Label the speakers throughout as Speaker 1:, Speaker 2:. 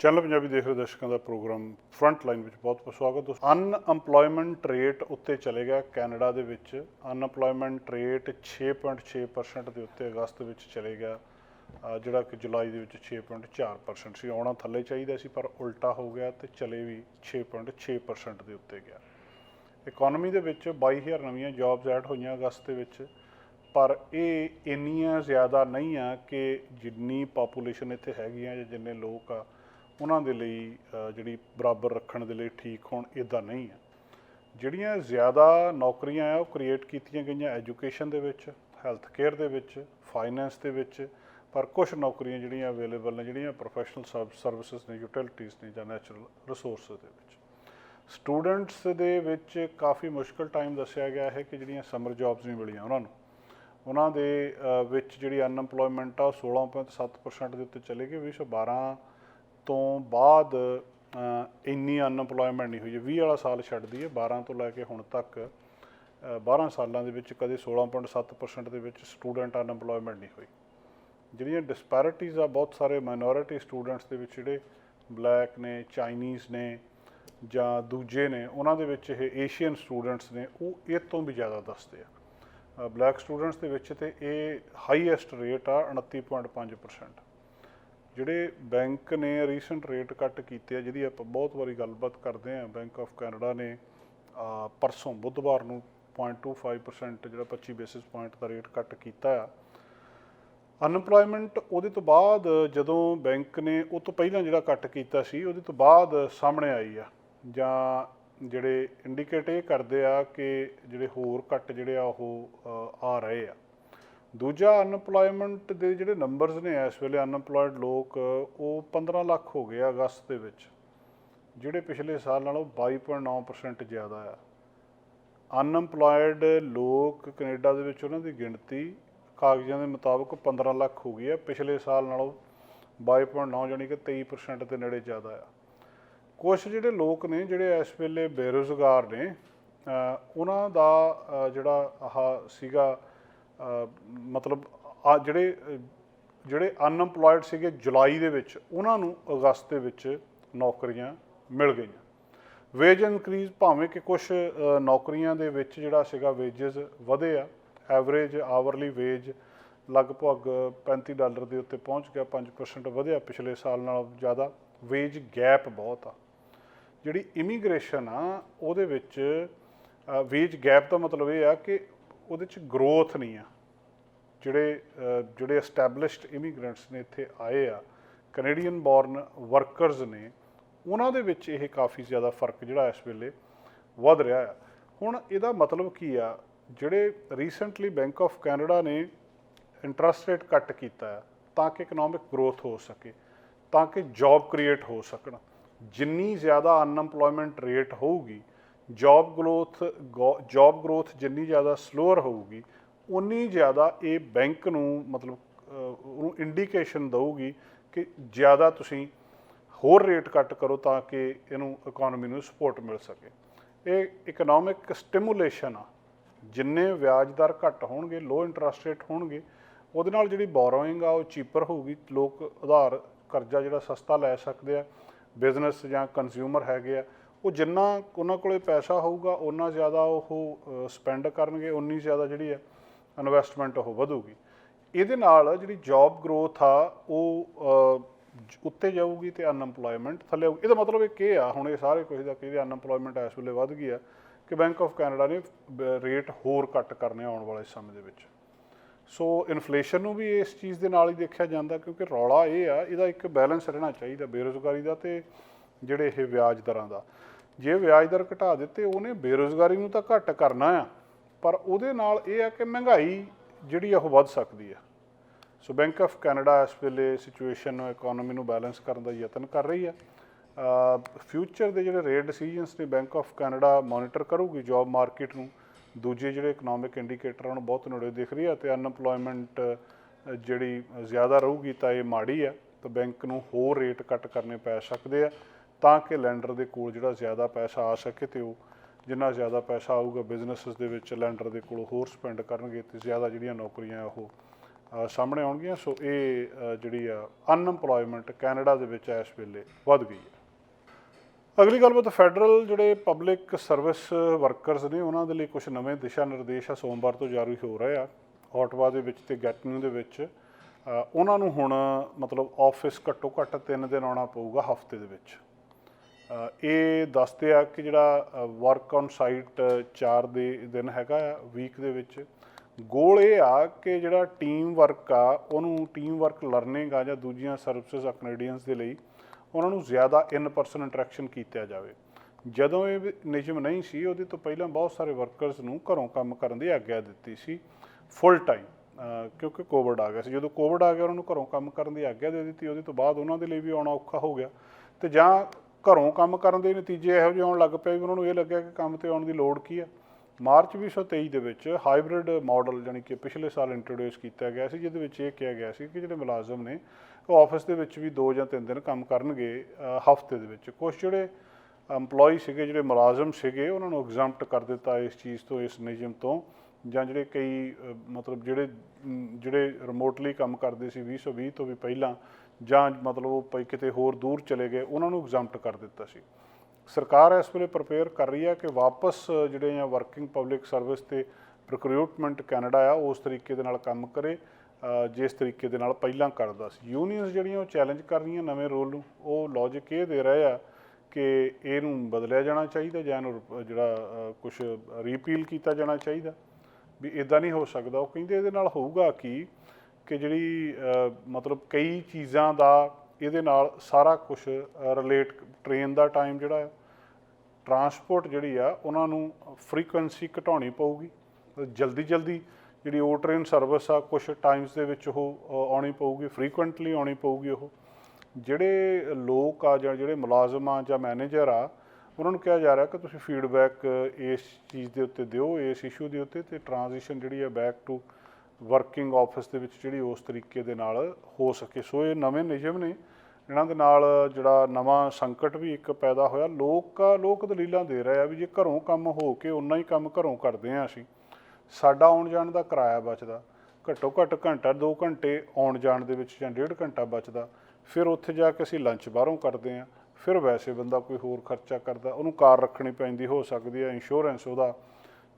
Speaker 1: Channel Punjabi ਦੇਖ ਰਹੇ ਦਰਸ਼ਕਾਂ ਦਾ ਪ੍ਰੋਗਰਾਮ ਫਰੰਟ ਲਾਈਨ ਵਿੱਚ ਬਹੁਤ ਬਹੁਤ ਸਵਾਗਤ ਦੋਸਤੋ ਅਨਐਮਪਲੋਇਮੈਂਟ ਰੇਟ ਉੱਤੇ ਚਲੇ ਗਿਆ ਕੈਨੇਡਾ ਦੇ ਵਿੱਚ। ਅਨਐਮਪਲੋਇਮੈਂਟ ਰੇਟ 6.6% ਦੇ ਉੱਤੇ ਅਗਸਤ ਵਿੱਚ ਚਲੇ ਗਿਆ। ਜਿਹੜਾ ਕਿ ਜੁਲਾਈ ਦੇ ਵਿੱਚ 6.4% ਸੀ। ਆਉਣਾ ਥੱਲੇ ਚਾਹੀਦਾ ਸੀ, ਪਰ ਉਲਟਾ ਹੋ ਗਿਆ ਤੇ ਚਲੇ ਵੀ 6.6% ਦੇ ਉੱਤੇ ਗਿਆ। ਇਕਨੋਮੀ ਦੇ ਵਿੱਚ 22000 ਨਵੀਆਂ ਜੌਬਸ ਐਡ ਹੋਈਆਂ ਅਗਸਤ ਦੇ ਵਿੱਚ। ਪਰ ਇਹ ਇੰਨੀਆਂ ਜ਼ਿਆਦਾ ਨਹੀਂ ਆ ਕਿ ਜਿੰਨੀ ਪਾਪੂਲੇਸ਼ਨ ਇੱਥੇ ਹੈਗੀ ਆ ਜਾਂ ਜਿੰਨੇ ਲੋਕ ਆ ਉਹਨਾਂ ਦੇ ਲਈ ਜਿਹੜੀ ਬਰਾਬਰ ਰੱਖਣ ਦੇ ਲਈ ਠੀਕ ਹੋਣ ਇਦਾਂ ਨਹੀਂ ਹੈ। ਜਿਹੜੀਆਂ ਜ਼ਿਆਦਾ ਨੌਕਰੀਆਂ ਆ, ਉਹ ਕ੍ਰੀਏਟ ਕੀਤੀਆਂ ਗਈਆਂ ਐਜੂਕੇਸ਼ਨ ਦੇ ਵਿੱਚ ਹੈਲਥ ਕੇਅਰ ਦੇ ਵਿੱਚ ਫਾਈਨੈਂਸ ਦੇ ਵਿੱਚ, ਪਰ ਕੁਝ ਨੌਕਰੀਆਂ ਜਿਹੜੀਆਂ ਅਵੇਲੇਬਲ ਨੇ, ਜਿਹੜੀਆਂ ਪ੍ਰੋਫੈਸ਼ਨਲ ਸਰਵਿਸਿਜ਼ ਨੇ ਯੂਟਿਲਿਟੀਜ਼ ਨੇ ਜਾਂ ਨੈਚੁਰਲ ਰਿਸੋਰਸਸ ਦੇ ਵਿੱਚ। ਸਟੂਡੈਂਟਸ ਦੇ ਵਿੱਚ ਕਾਫੀ ਮੁਸ਼ਕਲ ਟਾਈਮ ਦੱਸਿਆ ਗਿਆ ਹੈ ਕਿ ਜਿਹੜੀਆਂ ਸਮਰ ਜੌਬਸ ਨਹੀਂ ਮਿਲੀਆਂ ਉਹਨਾਂ ਨੂੰ। ਉਹਨਾਂ ਦੇ ਵਿੱਚ ਜਿਹੜੀ ਅਨਐਮਪਲੋਇਮੈਂਟ ਆ, ਉਹ 16.7% ਦੇ ਉੱਤੇ ਚਲੇ ਗਈ 2012 ਤੋਂ ਬਾਅਦ ਇੰਨੀ ਅਨਐਮਪਲੋਇਮੈਂਟ ਨਹੀਂ ਹੋਈ ਹੈ 20 ਵਾਲਾ ਸਾਲ ਛੱਡਦੀ ਹੈ 12 ਤੋਂ ਲੈ ਕੇ ਹੁਣ ਤੱਕ ਅ, 12 ਸਾਲਾਂ ਦੇ ਵਿੱਚ ਕਦੇ 16.7% ਦੇ ਵਿੱਚ ਸਟੂਡੈਂਟ ਅਨਐਮਪਲੋਇਮੈਂਟ ਨਹੀਂ ਹੋਈ। ਜਿਹੜੀਆਂ ਡਿਸਪੈਰਿਟੀਜ਼ ਆ ਬਹੁਤ ਸਾਰੇ ਮਾਈਨੋਰਿਟੀ ਸਟੂਡੈਂਟਸ ਦੇ ਵਿੱਚ ਜਿਹੜੇ ਬਲੈਕ ਨੇ ਚਾਈਨੀਜ਼ ਨੇ ਜਾਂ ਦੂਜੇ ਨੇ ਉਹਨਾਂ ਦੇ ਵਿੱਚ ਇਹ ਏਸ਼ੀਅਨ ਸਟੂਡੈਂਟਸ ਨੇ ਉਹ ਇਹ ਤੋਂ ਵੀ ਜ਼ਿਆਦਾ ਦੱਸਦੇ ਆ। ਬਲੈਕ ਸਟੂਡੈਂਟਸ ਦੇ ਵਿੱਚ ਤੇ ਇਹ ਹਾਈਐਸਟ ਰੇਟ ਆ 29.5% ਜਿਹੜੇ ਬੈਂਕ ਨੇ ਰੀਸੈਂਟ ਰੇਟ ਕੱਟ ਕੀਤੇ ਆ, ਜਿਹਦੀ ਆਪਾਂ ਬਹੁਤ ਵਾਰੀ ਗੱਲਬਾਤ ਕਰਦੇ ਆ ਬੈਂਕ ਆਫ ਕੈਨੇਡਾ ਨੇ ਪਰਸੋਂ ਬੁੱਧਵਾਰ ਨੂੰ 0.25% ਜਿਹੜਾ 25 ਬੇਸਿਸ ਪੁਆਇੰਟ ਦਾ ਰੇਟ ਕੱਟ ਕੀਤਾ ਆ। ਅਨਪਲੋਇਮੈਂਟ ਉਹਦੇ ਤੋਂ ਬਾਅਦ ਜਦੋਂ ਬੈਂਕ ਨੇ ਉਹ ਤੋਂ ਪਹਿਲਾਂ ਜਿਹੜਾ ਕੱਟ ਕੀਤਾ ਸੀ, ਉਹਦੇ ਤੋਂ ਬਾਅਦ ਸਾਹਮਣੇ ਆਈ ਆ। ਜਾਂ ਜਿਹੜੇ ਇੰਡੀਕੇਟ ਇਹ ਕਰਦੇ ਆ ਕਿ ਜਿਹੜੇ ਹੋਰ ਕੱਟ ਜਿਹੜੇ ਆ ਉਹ ਆ ਰਹੇ ਆ। ਦੂਜਾ ਅਨਪਲੋਇਮੈਂਟ ਦੇ ਜਿਹੜੇ ਨੰਬਰਸ ਨੇ ਇਸ ਵੇਲੇ ਅਨਪਲੋਇਡ ਲੋਕ, ਉਹ 15 ਲੱਖ ਹੋ ਗਏ ਆ ਅਗਸਤ ਦੇ ਵਿੱਚ, ਜਿਹੜੇ ਪਿਛਲੇ ਸਾਲ ਨਾਲੋਂ 22.9% ਜ਼ਿਆਦਾ ਆ। ਅਨਐਮਪਲੋਇਡ ਲੋਕ ਕੈਨੇਡਾ ਦੇ ਵਿੱਚ ਉਹਨਾਂ ਦੀ ਗਿਣਤੀ ਕਾਗਜ਼ਾਂ ਦੇ ਮੁਤਾਬਕ 15 ਲੱਖ ਹੋ ਗਈ ਹੈ ਪਿਛਲੇ ਸਾਲ ਨਾਲੋਂ 22.9 ਜਾਨੀ ਕਿ 23% ਦੇ ਨੇੜੇ ਜ਼ਿਆਦਾ ਆ। ਕੁਝ ਜਿਹੜੇ ਲੋਕ ਨੇ ਜਿਹੜੇ ਇਸ ਵੇਲੇ ਬੇਰੁਜ਼ਗਾਰ ਨੇ ਉਹਨਾਂ ਦਾ ਜਿਹੜਾ ਆਹ ਸੀਗਾ ਮਤਲਬ ਆ ਜਿਹੜੇ ਜਿਹੜੇ ਅਨਐਮਪਲੋਇਡ ਸੀਗੇ ਜੁਲਾਈ ਦੇ ਵਿੱਚ, ਉਹਨਾਂ ਨੂੰ ਅਗਸਤ ਦੇ ਵਿੱਚ ਨੌਕਰੀਆਂ ਮਿਲ ਗਈਆਂ। ਵੇਜ ਇਨਕਰੀਜ਼ ਭਾਵੇਂ ਕਿ ਕੁਝ ਨੌਕਰੀਆਂ ਦੇ ਵਿੱਚ ਜਿਹੜਾ ਸੀਗਾ ਵੇਜਸ ਵਧੇ ਆ ਐਵਰੇਜ ਆਵਰਲੀ ਵੇਜ ਲਗਭਗ 35 ਡਾਲਰ ਦੇ ਉੱਤੇ ਪਹੁੰਚ ਗਿਆ 5% ਵਧਿਆ ਪਿਛਲੇ ਸਾਲ ਨਾਲੋਂ ਜ਼ਿਆਦਾ। ਵੇਜ ਗੈਪ ਬਹੁਤ ਆ। ਜਿਹੜੀ ਇਮੀਗ੍ਰੇਸ਼ਨ ਆ, ਉਹਦੇ ਵਿੱਚ ਵੇਜ ਗੈਪ ਦਾ ਮਤਲਬ ਇਹ ਆ ਕਿ ਉਹਦੇ ਚ ਗਰੋਥ ਨਹੀਂ ਆ। ਜਿਹੜੇ ਜਿਹੜੇ ਐਸਟੈਬਲਿਸ਼ਡ ਇਮੀਗ੍ਰੈਂਟਸ ਨੇ ਇੱਥੇ ਆਏ ਆ ਕੈਨੇਡੀਅਨ ਬੋਰਨ ਵਰਕਰਸ ਨੇ, ਉਹਨਾਂ ਦੇ ਵਿੱਚ ਇਹ ਕਾਫੀ ਜ਼ਿਆਦਾ ਫ਼ਰਕ ਜਿਹੜਾ ਇਸ ਵੇਲੇ ਵੱਧ ਰਿਹਾ ਆ। ਹੁਣ ਇਹਦਾ ਮਤਲਬ ਕੀ ਆ, ਜਿਹੜੇ ਰੀਸੈਂਟਲੀ ਬੈਂਕ ਆਫ ਕੈਨੇਡਾ ਨੇ ਇੰਟਰਸਟ ਰੇਟ ਕੱਟ ਕੀਤਾ ਹੈ ਤਾਂ ਕਿ ਇਕਨੋਮਿਕ ਗਰੋਥ ਹੋ ਸਕੇ, ਤਾਂ ਕਿ ਜੌਬ ਕ੍ਰੀਏਟ ਹੋ ਸਕਣ। ਜਿੰਨੀ ਜ਼ਿਆਦਾ ਅਨਐਮਪਲੋਇਮੈਂਟ ਰੇਟ ਹੋਊਗੀ ਜੌਬ ਗਰੋਥ ਜੌਬ ਗਰੋਥ ਜਿੰਨੀ ਜ਼ਿਆਦਾ ਸਲੋਅਰ ਹੋਊਗੀ, ਉਨੀ ਜ਼ਿਆਦਾ ਇਹ ਬੈਂਕ ਨੂੰ ਮਤਲਬ ਉਹਨੂੰ ਇੰਡੀਕੇਸ਼ਨ ਦਊਗੀ ਕਿ ਜ਼ਿਆਦਾ ਤੁਸੀਂ ਹੋਰ ਰੇਟ ਕੱਟ ਕਰੋ ਤਾਂ ਕਿ ਇਹਨੂੰ ਇਕਨੋਮੀ ਨੂੰ ਸਪੋਰਟ ਮਿਲ ਸਕੇ। ਇਹ ਇਕਨੋਮਿਕ ਸਟਿਮੂਲੇਸ਼ਨ ਆ। ਜਿੰਨੇ ਵਿਆਜ ਦਰ ਘੱਟ ਹੋਣਗੇ ਲੋ ਇੰਟਰਸਟ ਰੇਟ ਹੋਣਗੇ, ਉਹਦੇ ਨਾਲ ਜਿਹੜੀ ਬੋਰੋਇੰਗ ਆ ਉਹ ਚੀਪਰ ਹੋਊਗੀ। ਲੋਕ ਉਧਾਰ ਕਰਜ਼ਾ ਜਿਹੜਾ ਸਸਤਾ ਲੈ ਸਕਦੇ ਆ। ਬਿਜ਼ਨਸ ਜਾਂ ਕੰਜ਼ਿਊਮਰ ਹੈਗੇ ਆ ਉਹ ਜਿੰਨਾ ਉਹਨਾਂ ਕੋਲੇ ਪੈਸਾ ਹੋਊਗਾ ਉਹਨਾਂ ਜ਼ਿਆਦਾ ਉਹ ਸਪੈਂਡ ਕਰਨਗੇ ਉਨੀ ਜ਼ਿਆਦਾ ਜਿਹੜੀ ਹੈ ਇਨਵੈਸਟਮੈਂਟ ਉਹ ਵਧੂਗੀ। ਇਹਦੇ ਨਾਲ ਜਿਹੜੀ ਜੌਬ ਗਰੋਥ ਆ, ਉਹ ਉੱਤੇ ਜਾਊਗੀ ਤੇ ਅਨਐਮਪਲੋਇਮੈਂਟ ਥੱਲੇ ਆਊਗੀ। ਇਹਦਾ ਮਤਲਬ ਇਹ ਕੀ ਆ, ਹੁਣ ਇਹ ਸਾਰੇ ਕੁਝ ਦਾ ਕਿ ਅਨਐਮਪਲੋਇਮੈਂਟ ਇਸ ਵੇਲੇ ਵੱਧ ਗਈ ਆ, ਕਿ ਬੈਂਕ ਆਫ ਕੈਨੇਡਾ ਨੇ ਰੇਟ ਹੋਰ ਘੱਟ ਕਰਨੇ ਆਉਣ ਵਾਲੇ ਸਮੇਂ ਦੇ ਵਿੱਚ। ਸੋ ਇਨਫਲੇਸ਼ਨ ਨੂੰ ਵੀ ਇਸ ਚੀਜ਼ ਦੇ ਨਾਲ ਹੀ ਦੇਖਿਆ ਜਾਂਦਾ, ਕਿਉਂਕਿ ਰੌਲਾ ਇਹ ਆ, ਇਹਦਾ ਇੱਕ ਬੈਲੈਂਸ ਰਹਿਣਾ ਚਾਹੀਦਾ ਬੇਰੁਜ਼ਗਾਰੀ ਦਾ ਤੇ ਜਿਹੜੇ ਇਹ ਵਿਆਜ ਦਰਾਂ ਦਾ। ਜੇ ਵਿਆਜ ਦਰ ਘਟਾ ਦਿੱਤੇ, ਉਹਨੇ ਬੇਰੁਜ਼ਗਾਰੀ ਨੂੰ ਤਾਂ ਘੱਟ ਕਰਨਾ ਆ, ਪਰ ਉਹਦੇ ਨਾਲ ਇਹ ਆ ਕਿ ਮਹਿੰਗਾਈ ਜਿਹੜੀ ਆ, ਉਹ ਵੱਧ ਸਕਦੀ ਆ। ਸੋ ਬੈਂਕ ਆਫ ਕੈਨੇਡਾ ਇਸ ਵੇਲੇ ਸਿਚੁਏਸ਼ਨ ਨੂੰ ਇਕਨੋਮੀ ਨੂੰ ਬੈਲੈਂਸ ਕਰਨ ਦਾ ਯਤਨ ਕਰ ਰਹੀ ਆ। ਫਿਊਚਰ ਦੇ ਜਿਹੜੇ ਰੇਟ ਡਿਸੀਜਨਸ ਨੇ ਬੈਂਕ ਆਫ ਕੈਨੇਡਾ ਮੋਨੀਟਰ ਕਰੂਗੀ ਜੌਬ ਮਾਰਕੀਟ ਨੂੰ। ਦੂਜੇ ਜਿਹੜੇ ਇਕਨੋਮਿਕ ਇੰਡੀਕੇਟਰ ਨੂੰ ਬਹੁਤ ਨੇੜੇ ਦਿਖ ਰਹੀ ਆ ਤੇ ਅਨਐਮਪਲੋਇਮੈਂਟ ਜਿਹੜੀ ਜ਼ਿਆਦਾ ਰਹੂਗੀ ਤਾਂ ਇਹ ਮਾੜੀ ਆ। ਤਾਂ ਬੈਂਕ ਨੂੰ ਹੋਰ ਰੇਟ ਕੱਟ ਕਰਨੇ ਪੈ ਸਕਦੇ ਆ। ਤਾਂ ਕਿ ਲੈਂਡਰ ਦੇ ਕੋਲ ਜਿਹੜਾ ਜ਼ਿਆਦਾ ਪੈਸਾ ਆ ਸਕੇ ਤੇ ਉਹ ਜਿੰਨਾ ਜ਼ਿਆਦਾ ਪੈਸਾ ਆਊਗਾ ਬਿਜ਼ਨੈਸਸ ਦੇ ਵਿੱਚ ਲੈਂਡਰ ਦੇ ਕੋਲ ਹੋਰ ਸਪੈਂਡ ਕਰਨਗੇ ਤੇ ਜ਼ਿਆਦਾ ਜਿਹੜੀਆਂ ਨੌਕਰੀਆਂ ਉਹ ਸਾਹਮਣੇ ਆਉਣਗੀਆਂ। ਸੋ ਇਹ ਜਿਹੜੀ ਆ ਅਨਐਮਪਲੋਇਮੈਂਟ ਕੈਨੇਡਾ ਦੇ ਵਿੱਚ ਇਸ ਵੇਲੇ ਵੱਧ ਗਈ ਹੈ। ਅਗਲੀ ਗੱਲਬਾਤ ਫੈਡਰਲ ਜਿਹੜੇ ਪਬਲਿਕ ਸਰਵਿਸ ਵਰਕਰਸ ਨੇ, ਉਹਨਾਂ ਦੇ ਲਈ ਕੁਝ ਨਵੇਂ ਦਿਸ਼ਾ ਨਿਰਦੇਸ਼ ਆ। ਸੋਮਵਾਰ ਤੋਂ ਜਾਰੀ ਹੋ ਰਹੇ ਆ। ਆਟਵਾ ਦੇ ਵਿੱਚ ਤੇ ਗੈਟਨਿਊ ਦੇ ਵਿੱਚ ਉਹਨਾਂ ਨੂੰ ਹੁਣ ਮਤਲਬ ਆਫਿਸ ਘੱਟੋ ਘੱਟ 3 ਦਿਨ ਆਉਣਾ ਪਊਗਾ ਹਫ਼ਤੇ ਦੇ ਵਿੱਚ। ਇਹ ਦੱਸਦੇ ਆ ਕਿ ਜਿਹੜਾ ਵਰਕ ਔਨ ਸਾਈਟ 4 ਦੇ ਦਿਨ ਹੈਗਾ ਆ ਵੀਕ ਦੇ ਵਿੱਚ। ਗੋਲ ਇਹ ਆ ਕਿ ਜਿਹੜਾ ਟੀਮ ਵਰਕ ਆ, ਉਹਨੂੰ ਟੀਮ ਵਰਕ ਲਰਨਿੰਗ ਆ ਜਾਂ ਦੂਜੀਆਂ ਸਰਵਿਸਿਜ਼ ਆ ਕੈਨੇਡੀਅਨਸ ਦੇ ਲਈ, ਉਹਨਾਂ ਨੂੰ ਜ਼ਿਆਦਾ ਇਨ ਪਰਸਨ ਇੰਟਰੈਕਸ਼ਨ ਕੀਤਾ ਜਾਵੇ। ਜਦੋਂ ਇਹ ਵੀ ਨਿਯਮ ਨਹੀਂ ਸੀ, ਉਹਦੇ ਤੋਂ ਪਹਿਲਾਂ ਬਹੁਤ ਸਾਰੇ ਵਰਕਰਸ ਨੂੰ ਘਰੋਂ ਕੰਮ ਕਰਨ ਦੀ ਆਗਿਆ ਦਿੱਤੀ ਸੀ ਫੁੱਲ ਟਾਈਮ ਕਿਉਂਕਿ ਕੋਵਿਡ ਆ ਗਿਆ ਸੀ। ਜਦੋਂ ਕੋਵਿਡ ਆ ਗਿਆ, ਉਹਨਾਂ ਨੂੰ ਘਰੋਂ ਕੰਮ ਕਰਨ ਦੀ ਆਗਿਆ ਦੇ ਦਿੱਤੀ, ਉਹਦੇ ਤੋਂ ਬਾਅਦ ਉਹਨਾਂ ਦੇ ਲਈ ਵੀ ਆਉਣਾ ਔਖਾ ਹੋ ਗਿਆ। ਤੇ ਜਾਂ ਘਰੋਂ ਕੰਮ ਕਰਨ ਦੇ ਨਤੀਜੇ ਇਹੋ ਜਿਹੇ ਆਉਣ ਲੱਗ ਪਏ ਵੀ ਉਹਨਾਂ ਨੂੰ ਇਹ ਲੱਗਿਆ ਕਿ ਕੰਮ ਤੇ ਆਉਣ ਦੀ ਲੋੜ ਕੀ ਆ। ਮਾਰਚ 2023 ਦੇ ਵਿੱਚ ਹਾਈਬ੍ਰਿਡ ਮਾਡਲ ਜਾਨੀ ਕਿ ਪਿਛਲੇ ਸਾਲ ਇੰਟਰੋਡਿਊਸ ਕੀਤਾ ਗਿਆ ਸੀ, ਜਿਹਦੇ ਵਿੱਚ ਇਹ ਕਿਹਾ ਗਿਆ ਸੀ ਕਿ ਜਿਹੜੇ ਮੁਲਾਜ਼ਮ ਨੇ, ਉਹ ਆਫਿਸ ਦੇ ਵਿੱਚ ਵੀ 2 ਜਾਂ 3 ਦਿਨ ਕੰਮ ਕਰਨਗੇ ਹਫ਼ਤੇ ਦੇ ਵਿੱਚ। ਕੁਝ ਜਿਹੜੇ EMPLOYE ਸੀਗੇ, ਜਿਹੜੇ ਮੁਲਾਜ਼ਮ ਸੀਗੇ, ਉਹਨਾਂ ਨੂੰ ਐਗਜ਼ੈਂਪਟ ਕਰ ਦਿੱਤਾ ਇਸ ਚੀਜ਼ ਤੋਂ, ਇਸ ਨਿਯਮ ਤੋਂ, ਜਾਂ ਜਿਹੜੇ ਕਈ ਮਤਲਬ ਜਿਹੜੇ ਜਿਹੜੇ ਰਿਮੋਟਲੀ ਕੰਮ ਕਰਦੇ ਸੀ 2020 ਤੋਂ ਵੀ ਪਹਿਲਾਂ ਜਾਂ ਮਤਲਬ ਉਹ ਪਈ ਕਿਤੇ ਹੋਰ ਦੂਰ ਚਲੇ ਗਏ, ਉਹਨਾਂ ਨੂੰ ਐਗਜ਼ਾਮਟ ਕਰ ਦਿੱਤਾ ਸੀ। ਸਰਕਾਰ ਇਸ ਵੇਲੇ ਪ੍ਰਪੇਅਰ ਕਰ ਰਹੀ ਹੈ ਕਿ ਵਾਪਸ ਜਿਹੜੇ ਆ ਵਰਕਿੰਗ ਪਬਲਿਕ ਸਰਵਿਸ ਤੇ ਰਿਕਰੂਟਮੈਂਟ ਕੈਨੇਡਾ ਆ, ਉਸ ਤਰੀਕੇ ਦੇ ਨਾਲ ਕੰਮ ਕਰੇ ਜਿਸ ਤਰੀਕੇ ਦੇ ਨਾਲ ਪਹਿਲਾਂ ਕਰਦਾ ਸੀ। ਯੂਨੀਅਨਸ ਜਿਹੜੀਆਂ ਉਹ ਚੈਲੰਜ ਕਰ ਰਹੀਆਂ ਨਵੇਂ ਰੋਲ ਨੂੰ, ਉਹ ਲੌਜੀਕ ਇਹ ਦੇ ਰਹੇ ਆ ਕਿ ਇਹਨੂੰ ਬਦਲਿਆ ਜਾਣਾ ਚਾਹੀਦਾ ਜਾਂ ਇਹਨੂੰ ਜਿਹੜਾ ਕੁਝ ਰੀਪੀਲ ਕੀਤਾ ਜਾਣਾ ਚਾਹੀਦਾ। ਵੀ ਇਦਾਂ ਨਹੀਂ ਹੋ ਸਕਦਾ। ਉਹ ਕਹਿੰਦੇ ਇਹਦੇ ਨਾਲ ਹੋਊਗਾ ਕਿ ਕਿ ਜਿਹੜੀ ਮਤਲਬ ਕਈ ਚੀਜ਼ਾਂ ਦਾ ਇਹਦੇ ਨਾਲ ਸਾਰਾ ਕੁਝ ਰਿਲੇਟ ਟ੍ਰੇਨ ਦਾ ਟਾਈਮ ਜਿਹੜਾ ਹੈ ਟਰਾਂਸਪੋਰਟ ਜਿਹੜੀ ਆ, ਉਹਨਾਂ ਨੂੰ ਫ੍ਰੀਕੁਐਂਸੀ ਘਟਾਉਣੀ ਪਊਗੀ। ਜਲਦੀ ਜਲਦੀ ਜਿਹੜੀ ਉਹ ਟ੍ਰੇਨ ਸਰਵਿਸ ਆ ਕੁਝ ਟਾਈਮਸ ਦੇ ਵਿੱਚ ਉਹ ਆਉਣੀ ਪਊਗੀ ਫ੍ਰੀਕੁਐਂਟਲੀ ਆਉਣੀ ਪਊਗੀ ਉਹ। ਜਿਹੜੇ ਲੋਕ ਆ ਜਾਂ ਜਿਹੜੇ ਮੁਲਾਜ਼ਮ ਆ ਜਾਂ ਮੈਨੇਜਰ ਆ, ਉਹਨਾਂ ਨੂੰ ਕਿਹਾ ਜਾ ਰਿਹਾ ਕਿ ਤੁਸੀਂ ਫੀਡਬੈਕ ਇਸ ਚੀਜ਼ ਦੇ ਉੱਤੇ ਦਿਓ, ਇਸ ਇਸ਼ੂ ਦੇ ਉੱਤੇ ਤੇ ਟ੍ਰਾਂਜੀਸ਼ਨ ਜਿਹੜੀ ਆ ਬੈਕ ਟੂ ਵਰਕਿੰਗ ਆਫਿਸ ਦੇ ਵਿੱਚ ਜਿਹੜੀ ਉਸ ਤਰੀਕੇ ਦੇ ਨਾਲ ਹੋ ਸਕੇ। ਸੋ ਇਹ ਨਵੇਂ ਨਿਯਮ ਨੇ। ਇਹਨਾਂ ਦੇ ਨਾਲ ਜਿਹੜਾ ਨਵਾਂ ਸੰਕਟ ਵੀ ਇੱਕ ਪੈਦਾ ਹੋਇਆ। ਲੋਕ ਲੋਕ ਦਲੀਲਾਂ ਦੇ ਰਹੇ ਆ ਵੀ ਜੇ ਘਰੋਂ ਕੰਮ ਹੋ ਕੇ ਉਨਾ ਹੀ ਕੰਮ ਘਰੋਂ ਕਰਦੇ ਆ ਅਸੀਂ। ਸਾਡਾ ਆਉਣ ਜਾਣ ਦਾ ਕਿਰਾਇਆ ਬਚਦਾ। ਘੱਟੋ ਘੱਟ ਘੰਟਾ 2 ਘੰਟੇ ਆਉਣ ਜਾਣ ਦੇ ਵਿੱਚ ਜਾਂ ਡੇਢ ਘੰਟਾ ਬਚਦਾ। ਫਿਰ ਉੱਥੇ ਜਾ ਕੇ ਅਸੀਂ ਲੰਚ ਬਾਹਰੋਂ ਕਰਦੇ ਆ। ਫਿਰ ਵੈਸੇ ਬੰਦਾ ਕੋਈ ਹੋਰ ਖਰਚਾ ਕਰਦਾ। ਉਹਨੂੰ ਕਾਰ ਰੱਖਣੀ ਪੈਂਦੀ, ਹੋ ਸਕਦੀ ਹੈ ਇੰਸ਼ੋਰੈਂਸ ਉਹਦਾ।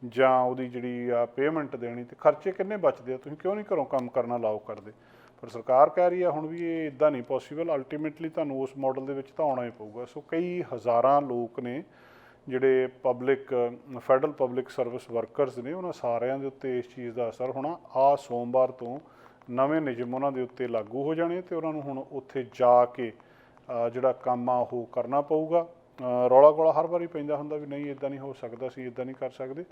Speaker 1: ਜਾਂ ਉਹਦੀ ਜਿਹੜੀ ਆ ਪੇਮੈਂਟ ਦੇਣੀ ਤੇ ਖਰਚੇ ਕਿੰਨੇ ਬਚਦੇ ਆ? ਤੁਸੀਂ ਕਿਉਂ ਨਹੀਂ ਘਰੋਂ ਕੰਮ ਕਰਨਾ ਲਾਓ ਕਰਦੇ? ਪਰ ਸਰਕਾਰ ਕਹਿ ਰਹੀ ਆ ਹੁਣ ਵੀ ਇਹ ਇਦਾਂ ਨਹੀਂ ਪੋਸੀਬਲ ਅਲਟੀਮੇਟਲੀ ਤੁਹਾਨੂੰ ਉਸ ਮਾਡਲ ਦੇ ਵਿੱਚ ਤਾਂ ਆਉਣਾ ਹੀ ਪਊਗਾ। ਸੋ ਕਈ ਹਜ਼ਾਰਾਂ ਲੋਕ ਨੇ ਜਿਹੜੇ public federal public service workers ਨੇ, ਉਹਨਾਂ ਸਾਰਿਆਂ ਦੇ ਉੱਤੇ ਇਸ ਚੀਜ਼ ਦਾ ਅਸਰ ਹੋਣਾ। ਆ ਸੋਮਵਾਰ ਤੋਂ ਨਵੇਂ ਨਿਯਮ ਉਹਨਾਂ ਦੇ ਉੱਤੇ ਲਾਗੂ ਹੋ ਜਾਣੇ ਤੇ ਉਹਨਾਂ ਨੂੰ ਹੁਣ ਉੱਥੇ ਜਾ ਕੇ ਜਿਹੜਾ ਕੰਮ ਆ ਉਹ ਕਰਨਾ ਪਊਗਾ। ਰੌਲਾ ਗੋਲਾ ਹਰ ਵਾਰੀ ਪੈਂਦਾ ਹੁੰਦਾ ਵੀ ਨਹੀਂ ਇਦਾਂ ਨਹੀਂ ਹੋ ਸਕਦਾ ਸੀ ਇਦਾਂ ਨਹੀਂ ਕਰ ਸਕਦੇ।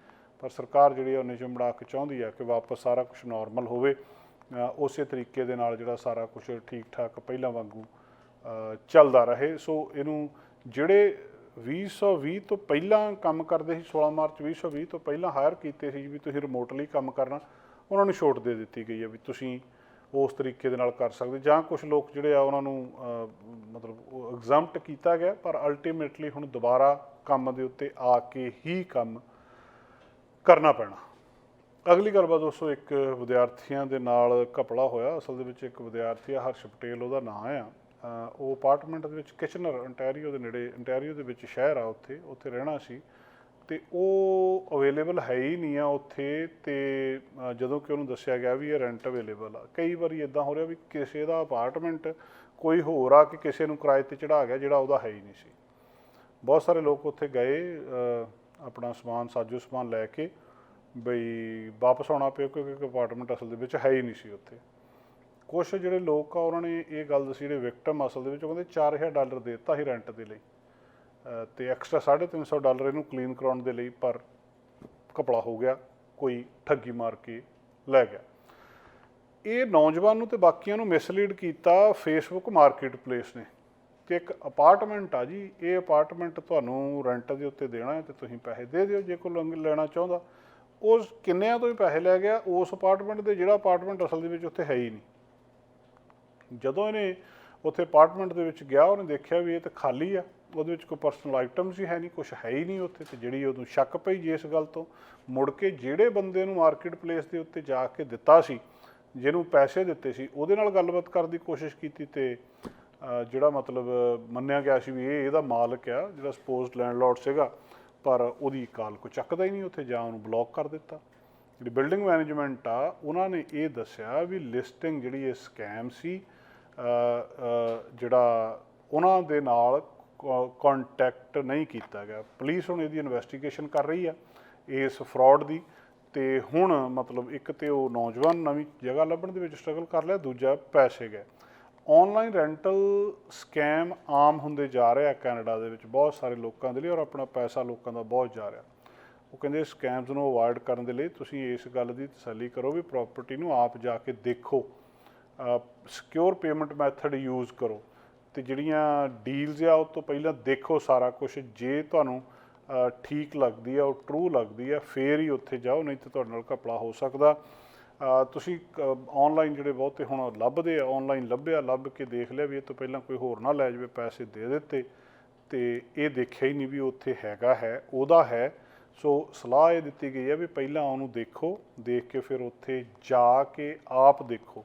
Speaker 1: ਪਰ ਸਰਕਾਰ ਜਿਹੜੀ ਆ, ਉਹ ਨਿਯਮ ਬਣਾ ਕੇ ਚਾਹੁੰਦੀ ਆ ਕਿ ਵਾਪਸ ਸਾਰਾ ਕੁਝ ਨਾਰਮਲ ਹੋਵੇ। ਉਸੇ ਤਰੀਕੇ ਦੇ ਨਾਲ ਜਿਹੜਾ ਸਾਰਾ ਕੁਝ ਠੀਕ ਠਾਕ ਪਹਿਲਾਂ ਵਾਂਗੂ ਚੱਲਦਾ ਰਹੇ। ਸੋ ਇਹਨੂੰ ਜਿਹੜੇ 2020 ਤੋਂ ਪਹਿਲਾਂ ਕੰਮ ਕਰਦੇ ਸੀ 16 ਮਾਰਚ 2020 ਤੋਂ ਪਹਿਲਾਂ ਹਾਇਰ ਕੀਤੇ ਸੀ ਵੀ ਤੁਸੀਂ ਰਿਮੋਟਲੀ ਕੰਮ ਕਰਨਾ, ਉਹਨਾਂ ਨੂੰ ਛੋਟ ਦੇ ਦਿੱਤੀ ਗਈ ਹੈ ਵੀ ਤੁਸੀਂ ਉਸ ਤਰੀਕੇ ਦੇ ਨਾਲ ਕਰ ਸਕਦੇ ਜਾਂ ਕੁਝ ਲੋਕ ਜਿਹੜੇ ਆ ਉਹਨਾਂ ਨੂੰ ਅ, ਮਤਲਬ ਐਗਜ਼ਾਮਟ ਕੀਤਾ ਗਿਆ ਪਰ ਅਲਟੀਮੇਟਲੀ ਹੁਣ ਦੁਬਾਰਾ ਕੰਮ ਦੇ ਉੱਤੇ ਆ ਕੇ ਹੀ ਕੰਮ ਕਰਨਾ ਪੈਣਾ। ਅਗਲੀ ਗੱਲਬਾਤ ਦੋਸਤੋ ਇੱਕ ਵਿਦਿਆਰਥੀਆਂ ਦੇ ਨਾਲ ਘਪਲਾ ਹੋਇਆ। ਅਸਲ ਦੇ ਵਿੱਚ ਇੱਕ ਵਿਦਿਆਰਥੀ ਆ ਹਰਸ਼ ਪਟੇਲ ਉਹਦਾ ਨਾਂ ਆ। ਉਹ ਅਪਾਰਟਮੈਂਟ ਦੇ ਵਿੱਚ ਕਿਚਨਰ ontario ਦੇ ਨੇੜੇ ontario ਦੇ ਵਿੱਚ ਸ਼ਹਿਰ ਆ ਉੱਥੇ ਉੱਥੇ ਰਹਿਣਾ ਸੀ। ਤੇ ਉਹ ਅਵੇਲੇਬਲ ਹੈ ਹੀ ਨਹੀਂ ਆ ਉੱਥੇ ਤੇ ਜਦੋਂ ਕਿ ਉਹਨੂੰ ਦੱਸਿਆ ਗਿਆ ਵੀ ਇਹ ਰੈਂਟ ਅਵੇਲੇਬਲ ਆ। ਕਈ ਵਾਰੀ ਇਦਾਂ ਹੋ ਰਿਹਾ ਵੀ ਕਿਸੇ ਦਾ ਅਪਾਰਟਮੈਂਟ ਕੋਈ ਹੋਰ ਆ ਕਿ ਕਿਸੇ ਨੂੰ ਕਿਰਾਏ ਤੇ ਚੜਾ ਗਿਆ ਜਿਹੜਾ ਉਹਦਾ ਹੈ ਹੀ ਨਹੀਂ ਸੀ। ਬਹੁਤ ਸਾਰੇ ਲੋਕ ਉੱਥੇ ਗਏ ਆਪਣਾ ਸਮਾਨ, ਸਾਜੋ ਸਮਾਨ ਲੈ ਕੇ ਬਈ ਵਾਪਸ ਆਉਣਾ ਪਿਆ ਕਿਉਂਕਿ ਅਪਾਰਟਮੈਂਟ ਅਸਲ ਦੇ ਵਿੱਚ ਹੈ ਹੀ ਨਹੀਂ ਸੀ ਉੱਥੇ। ਕੁਝ ਜਿਹੜੇ ਲੋਕ ਆ, ਉਹਨਾਂ ਨੇ ਇਹ ਗੱਲ ਦੱਸੀ, ਜਿਹੜੇ ਵਿਕਟਮ ਅਸਲ ਦੇ ਵਿੱਚ, ਉਹ ਕਹਿੰਦੇ 4000 ਡਾਲਰ ਦੇ ਦਿੱਤਾ ਸੀ ਰੈਂਟ ਦੇ ਲਈ। ਤੇ ਐਕਸਟਰਾ 350 ਡਾਲਰ ਇਹਨੂੰ ਕਲੀਨ ਕਰਾਉਣ ਦੇ ਲਈ ਪਰ ਕਪੜਾ ਹੋ ਗਿਆ, ਕੋਈ ਠੱਗੀ ਮਾਰ ਕੇ ਲੈ ਗਿਆ। ਇਹ ਨੌਜਵਾਨ ਨੂੰ ਤੇ ਬਾਕੀਆਂ ਨੂੰ ਮਿਸਲੀਡ ਕੀਤਾ ਫੇਸਬੁੱਕ ਮਾਰਕੀਟ ਪਲੇਸ ਨੇ ਤੇ ਇੱਕ ਅਪਾਰਟਮੈਂਟ ਆ ਜੀ, ਇਹ ਅਪਾਰਟਮੈਂਟ ਤੁਹਾਨੂੰ ਰੈਂਟ ਦੇ ਉੱਤੇ ਦੇਣਾ ਹੈ ਤੇ ਤੁਸੀਂ ਪੈਸੇ ਦੇ ਦਿਓ ਜੇ ਕੋਈ ਲੰਗ- ਲੈਣਾ ਚਾਹੁੰਦਾ। ਉਸ ਕਿੰਨਿਆਂ ਤੋਂ ਹੀ ਪੈਸੇ ਲੈ ਗਿਆ, ਉਸ ਅਪਾਰਟਮੈਂਟ ਦੇ ਜਿਹੜਾ ਅਪਾਰਟਮੈਂਟ ਅਸਲ ਦੇ ਵਿੱਚ ਉੱਥੇ ਹੈ ਹੀ ਨਹੀਂ। ਜਦੋਂ ਇਹਨੇ ਉੱਥੇ ਅਪਾਰਟਮੈਂਟ ਦੇ ਵਿੱਚ ਗਿਆ, ਉਹਨੇ ਦੇਖਿਆ ਵੀ ਇਹ ਤਾਂ ਖਾਲੀ ਆ। ਉਹਦੇ ਵਿੱਚ ਕੋਈ ਪਰਸਨਲ ਆਈਟਮਸ ਹੀ ਹੈ ਨਹੀਂ ਕੁਝ ਹੈ ਹੀ ਨਹੀਂ ਉੱਥੇ ਤੇ ਜਿਹੜੀ ਉਹਨੂੰ ਸ਼ੱਕ ਪਈ ਜੀ ਇਸ ਗੱਲ ਤੋਂ, ਮੁੜ ਕੇ ਜਿਹੜੇ ਬੰਦੇ ਨੂੰ ਮਾਰਕੀਟ ਪਲੇਸ ਦੇ ਉੱਤੇ ਜਾ ਕੇ ਦਿੱਤਾ ਸੀ, ਜਿਹਨੂੰ ਪੈਸੇ ਦਿੱਤੇ ਸੀ, ਉਹਦੇ ਨਾਲ ਗੱਲਬਾਤ ਕਰਨ ਦੀ ਕੋਸ਼ਿਸ਼ ਕੀਤੀ ਤੇ ਜਿਹੜਾ ਮਤਲਬ ਮੰਨਿਆ ਗਿਆ ਸੀ ਵੀ ਇਹ ਇਹਦਾ ਮਾਲਕ ਆ, ਜਿਹੜਾ ਸਪੋਜ਼ਡ ਲੈਂਡਲੋਰਡ ਸੀਗਾ, ਪਰ ਉਹਦੀ ਕਾਲ ਕੋ ਚੱਕਦਾ ਹੀ ਨਹੀਂ ਉੱਥੇ ਜਾਂ ਉਹਨੂੰ ਬਲੌਕ ਕਰ ਦਿੱਤਾ। ਜਿਹੜੀ ਬਿਲਡਿੰਗ ਮੈਨੇਜਮੈਂਟ ਆ, ਉਹਨਾਂ ਨੇ ਇਹ ਦੱਸਿਆ ਵੀ ਲਿਸਟਿੰਗ ਜਿਹੜੀ ਇਹ ਸਕੈਮ ਸੀ ਜਿਹੜਾ ਉਹਨਾਂ ਦੇ ਨਾਲ ਕੰਟੈਕਟ ਨਹੀਂ ਕੀਤਾ ਗਿਆ। ਪੁਲਿਸ ਹੁਣ ਇਹਦੀ ਇਨਵੈਸਟੀਗੇਸ਼ਨ ਕਰ ਰਹੀ ਆ ਇਸ ਫਰਾਡ ਦੀ ਤੇ ਹੁਣ ਮਤਲਬ ਇੱਕ ਤੇ ਉਹ ਨੌਜਵਾਨ ਨਵੀਂ ਜਗ੍ਹਾ ਲੱਭਣ ਦੇ ਵਿੱਚ ਸਟਰਗਲ ਕਰ ਲਿਆ, ਦੂਜਾ ਪੈਸੇ ਗਏ। ਆਨਲਾਈਨ ਰੈਂਟਲ ਸਕੈਮ ਆਮ ਹੁੰਦੇ ਜਾ ਰਿਹਾ ਕੈਨੇਡਾ ਦੇ ਵਿੱਚ, ਬਹੁਤ ਸਾਰੇ ਲੋਕਾਂ ਦੇ ਲਈ ਔਰ ਆਪਣਾ ਪੈਸਾ ਲੋਕਾਂ ਦਾ ਬਹੁਤ ਜਾ ਰਿਹਾ। ਉਹ ਕਹਿੰਦੇ ਸਕੈਮਸ ਨੂੰ ਅਵੋਇਡ ਕਰਨ ਦੇ ਲਈ ਤੁਸੀਂ ਇਸ ਗੱਲ ਦੀ ਤਸੱਲੀ ਕਰੋ ਵੀ ਪ੍ਰਾਪਰਟੀ ਨੂੰ ਆਪ ਜਾ ਕੇ ਦੇਖੋ। ਸਿਕਿਉਰ ਪੇਮੈਂਟ ਮੈਥਡ ਯੂਜ਼ ਕਰੋ। ਤੇ ਜਿਹੜੀਆਂ ਡੀਲਸ ਆ, ਉਹ ਤੋਂ ਪਹਿਲਾਂ ਦੇਖੋ ਸਾਰਾ ਕੁਝ ਜੇ ਤੁਹਾਨੂੰ ਠੀਕ ਲੱਗਦੀ ਆ, ਉਹ ਟਰੂ ਲੱਗਦੀ ਆ, ਫੇਰ ਹੀ ਉੱਥੇ ਜਾਓ, ਨਹੀਂ ਤਾਂ ਤੁਹਾਡੇ ਨਾਲ ਘਪਲਾ ਹੋ ਸਕਦਾ। ਤੁਸੀਂ ਆਨਲਾਈਨ ਜਿਹੜੇ ਬਹੁਤੇ ਹੁਣ ਲੱਭਦੇ ਆ ਆਨਲਾਈਨ ਲੱਭਿਆ, ਲੱਭ ਕੇ ਦੇਖ ਲਿਆ ਵੀ ਇਹ ਤੋਂ ਪਹਿਲਾਂ ਕੋਈ ਹੋਰ ਨਾ ਲੈ ਜਾਵੇ, ਪੈਸੇ ਦੇ ਦਿੱਤੇ, ਤੇ ਇਹ ਦੇਖਿਆ ਹੀ ਨਹੀਂ ਵੀ ਉੱਥੇ ਹੈਗਾ ਹੈ, ਉਹਦਾ ਹੈ। ਸੋ ਸਲਾਹ ਇਹ ਦਿੱਤੀ ਗਈ ਹੈ ਵੀ ਪਹਿਲਾਂ ਉਹਨੂੰ ਦੇਖੋ, ਦੇਖ ਕੇ ਫਿਰ ਉੱਥੇ ਜਾ ਕੇ ਆਪ ਦੇਖੋ।